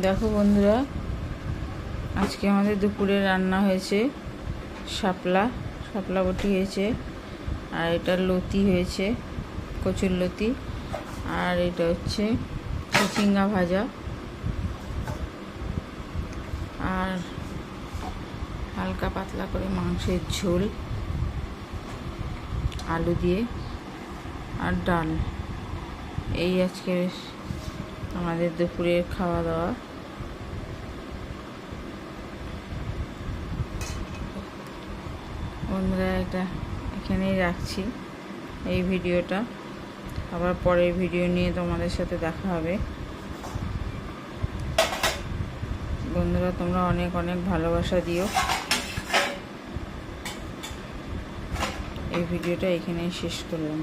দেখো বন্ধুরা, আজকে আমাদের দুপুরে রান্না হয়েছে শাপলা শাপলা বটি হয়েছে, আর এটা লতি হয়েছে, কচুর লতি, আর এটা হচ্ছে চিচিঙ্গা ভাজা, আর হালকা পাতলা করে মাংসের ঝোল, আলু দিয়ে, আর ডাল, এই আজকে আমাদের দুপুরের খাওয়া দাওয়া। বন্ধুরা, এটা এখানেই রাখছি এই ভিডিওটা। আবার পরের ভিডিও নিয়ে তোমাদের সাথে দেখা হবে। বন্ধুরা, তোমরা অনেক অনেক ভালোবাসা দিও। এই ভিডিওটা এখানেই শেষ করলাম।